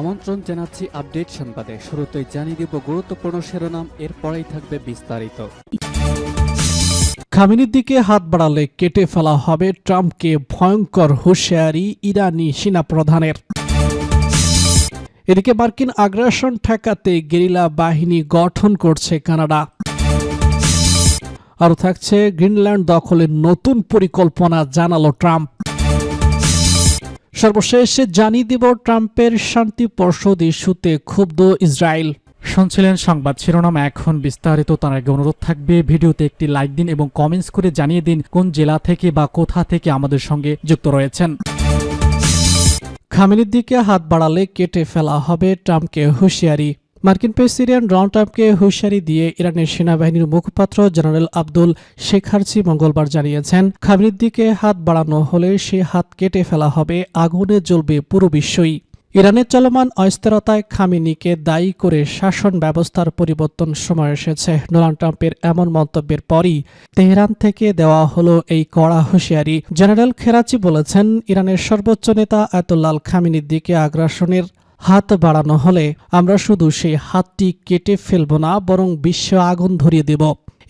আমন্ত্রণ জানাচ্ছি আপডেট সংবাদে। শুরুতেই জানিয়ে দিব গুরুত্বপূর্ণ শিরোনাম, এরপরেই থাকবে বিস্তারিত। খামিনির দিকে হাত বাড়ালে কেটে ফেলা হবে ট্রাম্পকে ভয়ঙ্কর হুঁশিয়ারি ইরানি সেনাপ্রধানের। এদিকে মার্কিন আগ্রাসন ঠেকাতে গেরিলা বাহিনী গঠন করছে কানাডা। আরও থাকছে, গ্রিনল্যান্ড দখলের নতুন পরিকল্পনা জানালো ট্রাম্প। সর্বশেষ জানিয়ে দিব ট্রাম্পের শান্তি পর্ষদ ইস্যুতে ক্ষুব্ধ ইসরায়েল। শুনছিলেন সংবাদ শিরোনাম। এখন বিস্তারিত তার আগে অনুরোধ থাকবে ভিডিওতে একটি লাইক দিন এবং কমেন্টস করে জানিয়ে দিন কোন জেলা থেকে বা কোথা থেকে আমাদের সঙ্গে যুক্ত রয়েছেন। খামেনির দিকে হাত বাড়ালে কেটে ফেলা হবে ট্রাম্পকে হুঁশিয়ারি। মার্কিন প্রেসিডেন্ট ডোনাল্ড ট্রাম্পকে হুঁশিয়ারি দিয়ে ইরানের সেনাবাহিনীর মুখপাত্র জেনারেল আব্দুল শেখারচি মঙ্গলবার জানিয়েছেন খামেনির দিকে হাত বাড়ানো হলে সে হাত কেটে ফেলা হবে, আগুনে জ্বলবে পুরো বিশ্বই। ইরানের চলমান অস্থিরতায় খামিনিকে দায়ী করে শাসন ব্যবস্থার পরিবর্তন সময় এসেছে। ডোনাল্ড ট্রাম্পের এমন মন্তব্যের পরই তেহরান থেকে দেওয়া হলো এই কড়া হুঁশিয়ারি। জেনারেল খেরাচি বলেছেন, ইরানের সর্বোচ্চ নেতা আয়তুল্লাল খামিনির দিকে আগ্রাসনের হাত বাড়ানো হলে আমরা শুধু সেই হাতটি কেটে ফেলব না, বরং বিশ্ব আগুন ধরিয়ে দেব।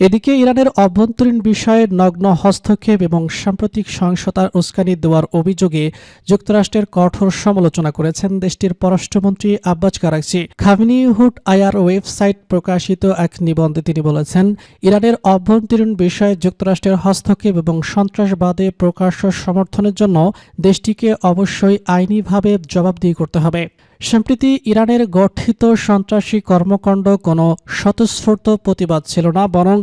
এদিকে ইরানের অভ্যন্তরীণ বিষয়ে নগ্ন হস্তক্ষেপ এবং সাম্প্রতিক সহিংসতার উস্কানি দেওয়ার অভিযোগে যুক্তরাষ্ট্রের কঠোর সমালোচনা করেছেন দেশটির পররাষ্ট্রমন্ত্রী আব্বাস কারাকচি। খামিনি হুট আয়ার ওয়েবসাইট প্রকাশিত এক নিবন্ধে তিনি বলেছেন, ইরানের অভ্যন্তরীণ বিষয়ে যুক্তরাষ্ট্রের হস্তক্ষেপ এবং সন্ত্রাসবাদে প্রকাশ্য সমর্থনের জন্য দেশটিকে অবশ্যই আইনিভাবে জবাবদিহি করতে হবে। সম্প্রতি ইরানের গঠিত সন্ত্রাসী কর্মকাণ্ড কোনো স্বতঃস্ফূর্ত প্রতিবাদ ছিল না, বরং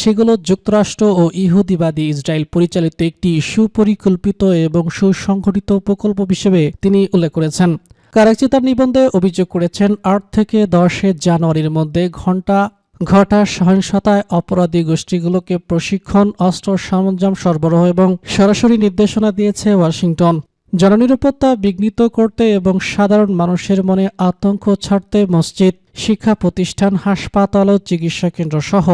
সেগুলো যুক্তরাষ্ট্র ও ইহুদিবাদী ইসরায়েল পরিচালিত একটি সুপরিকল্পিত এবং সুসংগঠিত প্রকল্প হিসেবে তিনি উল্লেখ করেছেন। কারাচি তার নিবন্ধে অভিযোগ করেছেন, আট থেকে দশে জানুয়ারির মধ্যে ঘণ্টা ঘটা সহিংসতায় অপরাধী গোষ্ঠীগুলোকে প্রশিক্ষণ, অস্ত্র সরঞ্জাম সরবরাহ এবং সরাসরি নির্দেশনা দিয়েছে ওয়াশিংটন। জননিরাপত্তা বিঘ্নিত করতে এবং সাধারণ মানুষের মনে আতঙ্ক ছাড়তে মসজিদ শিক্ষা প্রতিষ্ঠান, হাসপাতাল ও চিকিৎসা কেন্দ্র সহ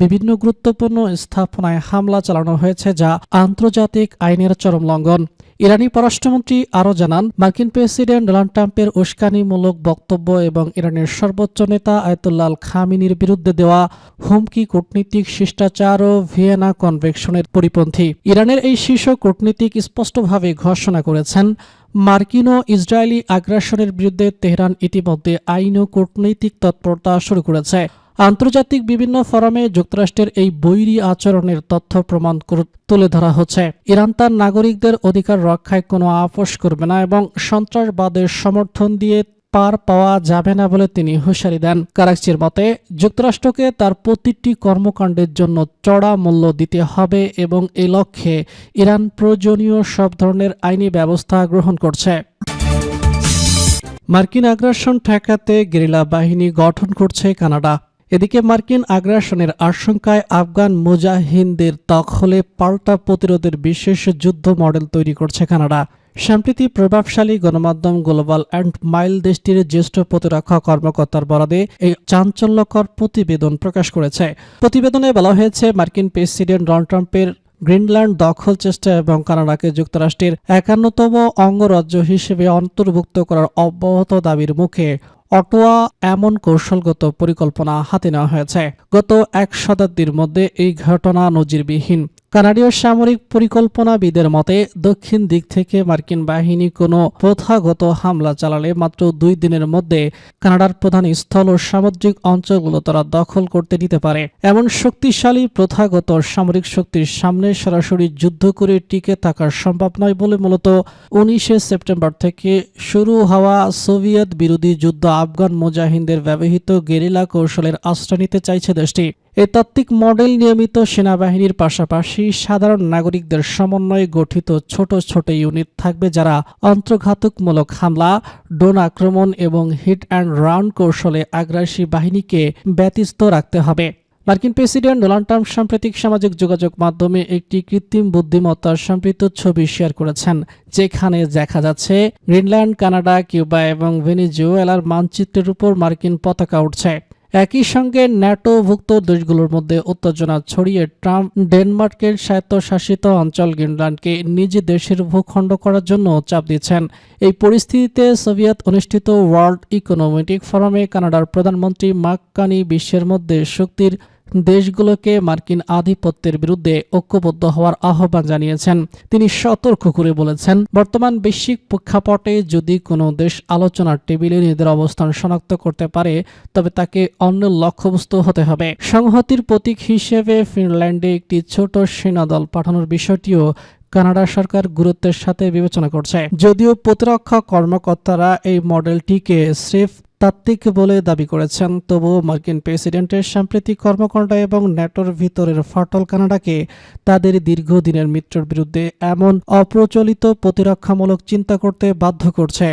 বিভিন্ন গুরুত্বপূর্ণ স্থাপনায় হামলা চালানো হয়েছে যা আন্তর্জাতিক আইনের চরম লঙ্ঘন। ইরানি পররাষ্ট্রমন্ত্রী আরও জানান, মার্কিন প্রেসিডেন্ট ডোনাল্ড ট্রাম্পের উস্কানিমূলক বক্তব্য এবং ইরানের সর্বোচ্চ নেতা আয়তুল্লাল খামিনির বিরুদ্ধে দেওয়া হুমকি কূটনীতিক শিষ্টাচার ও ভিয়েনা কনভেকশনের পরিপন্থী। ইরানের এই শীর্ষ কূটনীতিক স্পষ্টভাবে ঘোষণা করেছেন মার্কিন ও ইসরায়েলি আগ্রাসনের বিরুদ্ধে তেহরান ইতিমধ্যে আইন ও কূটনৈতিক তৎপরতা শুরু করেছে। আন্তর্জাতিক বিভিন্ন ফোরামে যুক্তরাষ্ট্রের এই বৈরী আচরণের তথ্য প্রমাণ তুলে ধরা হচ্ছে। ইরান তার নাগরিকদের অধিকার রক্ষায় কোনো আপোষ করবে না এবং সন্ত্রাসবাদের সমর্থন দিয়ে পার পাওয়া যাবে না বলে তিনি হুঁশিয়ারি দেন। কারাকচির মতে, যুক্তরাষ্ট্রকে তার প্রতিটি কর্মকাণ্ডের জন্য চড়া মূল্য দিতে হবে এবং এ লক্ষ্যে ইরান প্রয়োজনীয় সব ধরনের আইনি ব্যবস্থা গ্রহণ করছে। মার্কিন আগ্রাসন ঠেকাতে গেরিলা বাহিনী গঠন করছে কানাডা। এদিকে মার্কিন আগ্রাসনের আশঙ্কায় আফগান মুজাহিনদের দখলে পাল্টা প্রতিরোধের বিশেষ যুদ্ধ মডেল তৈরি করছে কানাডা। সম্প্রতি প্রভাবশালী গণমাধ্যম গ্লোবাল অ্যান্ড মাইল দেশটির জ্যেষ্ঠ প্রতিরক্ষা কর্মকর্তার বরাদে এই চাঞ্চল্যকর প্রতিবেদন প্রকাশ করেছে। প্রতিবেদনে বলা হয়েছে, মার্কিন প্রেসিডেন্ট ডোনাল্ড ট্রাম্পের গ্রিনল্যান্ড দখল চেষ্টা এবং কানাডাকে যুক্তরাষ্ট্রের একান্নতম অঙ্গরাজ্য হিসেবে অন্তর্ভুক্ত করার অব্যাহত দাবির মুখে অটোয়া এমন কৌশলগত পরিকল্পনা হাতে নেওয়া হয়েছে। গত এক শতাব্দীর মধ্যে এই ঘটনা নজিরবিহীন। কানাডীয় সামরিক পরিকল্পনাবিদের মতে, দক্ষিণ দিক থেকে মার্কিন বাহিনী কোনো প্রথাগত হামলা চালালে মাত্র দুই দিনের মধ্যে কানাডার প্রধান স্থল ও সামুদ্রিক অঞ্চলগুলো তারা দখল করতে নিতে পারে। এমন শক্তিশালী প্রথাগত সামরিক শক্তির সামনে সরাসরি যুদ্ধ করে টিকে থাকা সম্ভব নয় বলে মূলত উনিশে সেপ্টেম্বর থেকে শুরু হওয়া সোভিয়েত বিরোধী যুদ্ধ আফগান মুজাহিনদের ব্যবহৃত গেরিলা কৌশলের আশ্রয় নিতে চাইছে দেশটি। এই তাত্ত্বিক মডেল নিয়মিত সেনাবাহিনীর পাশাপাশি সাধারণ নাগরিকদের সমন্বয়ে গঠিত ছোট ছোট ইউনিট থাকবে যারা অন্তর্ঘাতকমূলক হামলা, ড্রোন আক্রমণ এবং হিট অ্যান্ড রাউন্ড কৌশলে আগ্রাসী বাহিনীকে ব্যতিস্ত রাখতে হবে। মার্কিন প্রেসিডেন্ট ডোনাল্ড ট্রাম্প সাম্প্রতিক সামাজিক যোগাযোগ মাধ্যমে একটি কৃত্রিম বুদ্ধিমত্তার সম্পৃক্ত ছবি শেয়ার করেছেন, যেখানে দেখা যাচ্ছে গ্রিনল্যান্ড, কানাডা, কিউবা এবং ভেনিজুয়েলার মানচিত্রের উপর মার্কিন পতাকা উঠছে। একই সঙ্গে ন্যাটোভুক্ত দেশগুলোর মধ্যে উত্তেজনা ছড়িয়ে ট্রাম্প ডেনমার্কের স্বায়ত্তশাসিত অঞ্চল গ্রিনল্যান্ডকে নিজ দেশের ভূখণ্ড করার জন্য চাপ দিচ্ছেন। এই পরিস্থিতিতে সোভিয়েত অনুষ্ঠিত ওয়ার্ল্ড ইকোনমিক ফোরামে কানাডার প্রধানমন্ত্রী মার্ক কানি বিশ্বের মধ্যে শক্তির দেশগুলোকে মার্কিন আধিপত্যের বিরুদ্ধে ঐক্যবদ্ধ হওয়ার আহ্বান জানিয়েছেন। তিনি সতর্ক করে বলেছেন, বর্তমান বৈশ্বিক প্রেক্ষাপটে যদি কোনো দেশ আলোচনার টেবিলে নিজেদের অবস্থান শনাক্ত করতে পারে, তবে তাকে অন্য লক্ষ্যবস্তু হতে হবে। সংহতির প্রতীক হিসেবে ফিনল্যান্ডে একটি ছোট সেনাদল পাঠানোর বিষয়টিও কানাডা সরকার গুরুত্বের সাথে বিবেচনা করছে। যদিও প্রতিরক্ষা কর্মকর্তারা এই মডেলটিকে স্রেফ তাত্ত্বিক বলে দাবি করেছেন, তবুও মার্কিন প্রেসিডেন্টের সাম্প্রতিক কর্মকাণ্ড এবং ন্যাটোর ভিতরের ফাটল কানাডাকে তাদের দীর্ঘদিনের মিত্রের বিরুদ্ধে এমন অপ্রচলিত প্রতিরক্ষামূলক চিন্তা করতে বাধ্য করছে।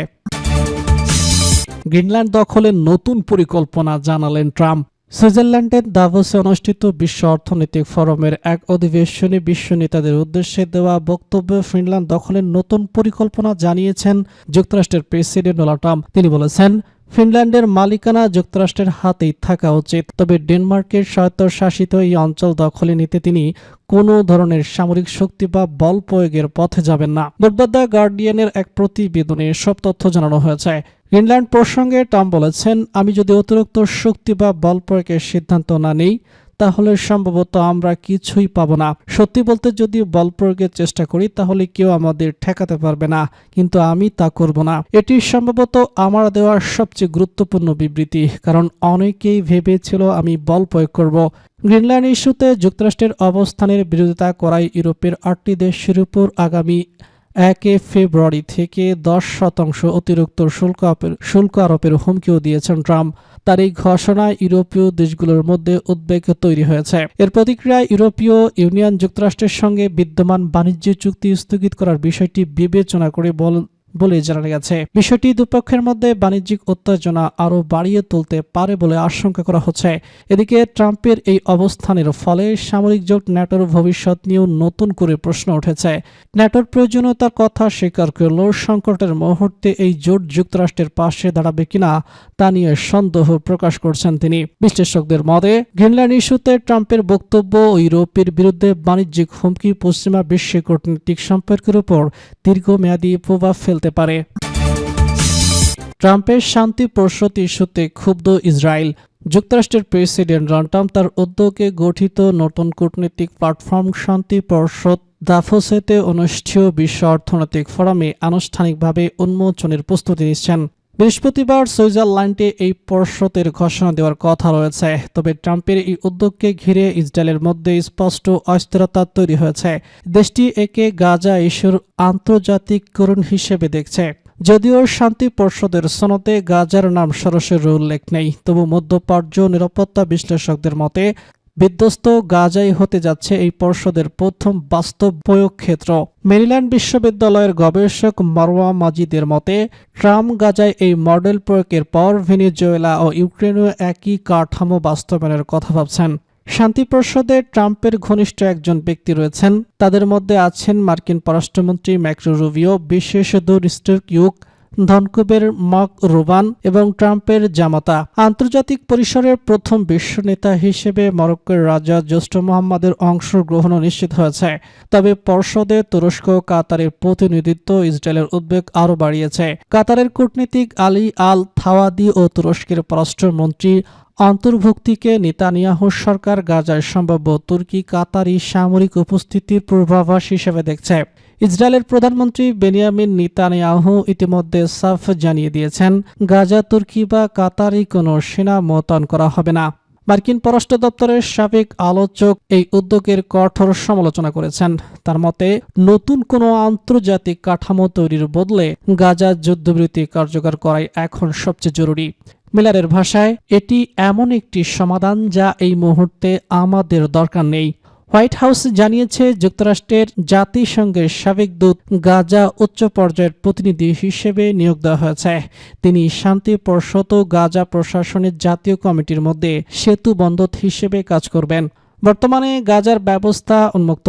গ্রিনল্যান্ড দখলের নতুন পরিকল্পনা জানালেন ট্রাম্প। সুইজারল্যান্ডের দাভোসে অনুষ্ঠিত বিশ্ব অর্থনৈতিক ফোরামের এক অধিবেশনে বিশ্ব নেতাদের উদ্দেশ্যে দেওয়া বক্তব্যে ফিনল্যান্ড দখলের নতুন পরিকল্পনা জানিয়েছেন যুক্তরাষ্ট্রের প্রেসিডেন্ট ডোনাল্ড ট্রাম্প। তিনি বলেছেন, ফিনল্যান্ডের মালিকানা যুক্তরাষ্ট্রের হাতেই থাকা উচিত। তবে ডেনমার্কের স্বায়ত্তশাসিত এই অঞ্চল দখলে নিতে তিনি কোনো ধরনের সামরিক শক্তি বা বল প্রয়োগের পথে যাবেন না। বুধবার দ্য গার্ডিয়ানের এক প্রতিবেদনে সব তথ্য জানানো হয়েছে। গ্রিনল্যান্ড প্রসঙ্গে ট্রাম্প বলেছেন, আমি যদি অতিরিক্ত শক্তি বা বল প্রয়োগের সিদ্ধান্ত না নিই, তাহলে সম্ভবত আমরা কিছুই পাবো না। সত্যি বলতে যদি বল প্রয়োগের চেষ্টা করি, তাহলে কেউ আমাদের ঠেকাতে পারবে না, কিন্তু আমি তা করব না। এটি সম্ভবত আমার দেওয়ার সবচেয়ে গুরুত্বপূর্ণ বিবৃতি, কারণ অনেকেই ভেবেছিল আমি বল প্রয়োগ করব। গ্রিনল্যান্ড ইস্যুতে যুক্তরাষ্ট্রের অবস্থানের বিরোধিতা করায় ইউরোপের আটটি দেশের উপর আগামী একে ফেব্রুয়ারি থেকে দশ শতাংশ অতিরিক্ত শুল্ক শুল্ক আরোপের হুমকিও দিয়েছেন ট্রাম্প। তার এই ঘোষণায় ইউরোপীয় দেশগুলোর মধ্যে উদ্বেগ তৈরি হয়েছে। এর প্রতিক্রিয়ায় ইউরোপীয় ইউনিয়ন যুক্তরাষ্ট্রের সঙ্গে বিদ্যমান বাণিজ্য চুক্তি স্থগিত করার বিষয়টি বিবেচনা করে বল বলে জানা গেছে। বিষয়টি দুপক্ষের মধ্যে বাণিজ্যিক উত্তেজনা আরও বাড়িয়ে তুলতে পারে বলে আশঙ্কা করা হচ্ছে। এদিকে ট্রাম্পের এই অবস্থানের ফলে সামরিক জোট ন্যাটোর ভবিষ্যৎ নিয়েও নতুন করে প্রশ্ন উঠেছে। ন্যাটোর প্রয়োজনীয়তার কথা স্বীকার করলেও সংকটের মুহূর্তে এই জোট যুক্তরাষ্ট্রের পাশে দাঁড়াবে কিনা তা নিয়ে সন্দেহ প্রকাশ করছেন তিনি। বিশ্লেষকদের মতে, গ্রিনল্যান্ড ইস্যুতে ট্রাম্পের বক্তব্য ইউরোপের বিরুদ্ধে বাণিজ্যিক হুমকি পশ্চিমা বিশ্বে কূটনৈতিক সম্পর্কের উপর দীর্ঘমেয়াদী প্রভাব ফেলতে পারে। ট্রাম্পের শান্তি প্রসূত ইস্যুতে ক্ষুব্ধ ইসরায়েল। যুক্তরাষ্ট্রের প্রেসিডেন্ট ডোনাল্ড ট্রাম্প তার উদ্যোগে গঠিত নতুন কূটনৈতিক প্ল্যাটফর্ম শান্তি পর্ষদ দাফোসেতে অনুষ্ঠেয় বিশ্ব অর্থনৈতিক ফোরামে আনুষ্ঠানিকভাবে উন্মোচনের প্রস্তুতি নিচ্ছেন। বৃহস্পতিবার সুইজারল্যান্ডে এই পর্ষদের ঘোষণা দেওয়ার কথা রয়েছে। তবে ট্রাম্পের এই উদ্যোগকে ঘিরে ইসরায়েলের মধ্যে স্পষ্ট অস্থিরতা তৈরি হয়েছে। দেশটি একে গাজা ইস্যুর আন্তর্জাতিককরণ হিসেবে দেখছে। যদিও শান্তি পর্ষদের সনদে গাজার নাম সরাসরি উল্লেখ নেই, তবু মধ্যপ্রাচ্য নিরাপত্তা বিশ্লেষকদের মতে বিধ্বস্ত গাজাই হতে যাচ্ছে এই পর্ষদের প্রথম বাস্তব প্রয়োগ ক্ষেত্র মেরিল্যান্ড বিশ্ববিদ্যালয়ের গবেষক মারওয়া মাজিদের মতে, ট্রাম্প গাজায় এই মডেল প্রয়োগের পর ভেনিজুয়েলা ও ইউক্রেনও একই কাঠামো বাস্তবায়নের কথা ভাবছেন। শান্তি পরিষদে ট্রাম্পের ঘনিষ্ঠ একজন ব্যক্তি রয়েছেন। তাদের মধ্যে আছেন মার্কিন পররাষ্ট্রমন্ত্রী ম্যাক্রো রুবিও, বিশেষ দূর ইউক ধনকুবের মক রুবান এবং ট্রাম্পের জামাতা। আন্তর্জাতিক পরিসরের প্রথম বিশ্ব নেতা হিসেবে মরক্কোর রাজা জ্যেষ্ঠ মোহাম্মদের অংশগ্রহণও নিশ্চিত হয়েছে। তবে পর্ষদে তুরস্ক কাতারের প্রতিনিধিত্ব ইসরায়েলের উদ্বেগ আরও বাড়িয়েছে। কাতারের কূটনীতিক আলী আল থাওয়াদি ও তুরস্কের পররাষ্ট্রমন্ত্রী অন্তর্ভুক্তিকে নেতানিয়াহু সরকার গাজায় সম্ভাব্য তুর্কি কাতারি সামরিক উপস্থিতির পূর্বাভাস হিসেবে দেখছে। ইসরায়েলের প্রধানমন্ত্রী বেনিয়ামিন নেতানিয়াহু ইতিমধ্যে সাফ জানিয়ে দিয়েছেন, গাজা, তুর্কি বা কাতারি কোনো সেনা মোতায়েন করা হবে না। মার্কিন পররাষ্ট্র দপ্তরের সাবেক আলোচক এই উদ্যোগের কঠোর সমালোচনা করেছেন। তার মতে, নতুন কোনো আন্তর্জাতিক কাঠামো তৈরির বদলে গাজা যুদ্ধবিরতি কার্যকর করাই এখন সবচেয়ে জরুরি। মিলারের ভাষায়, এটি এমন একটি সমাধান যা এই মুহূর্তে আমাদের দরকার নেই। হোয়াইট হাউস জানিয়েছে, যুক্তরাষ্ট্রের জাতিসংঘের সাবেক দূত গাজা উচ্চ পর্যায়ের প্রতিনিধি হিসেবে নিয়োগ দেওয়া হয়েছে। তিনি শান্তি পর্ষদ ও গাজা প্রশাসনের জাতীয় কমিটির মধ্যে সেতু বন্ধত হিসেবে কাজ করবেন। বর্তমানে গাজার ব্যবস্থা উন্মুক্ত।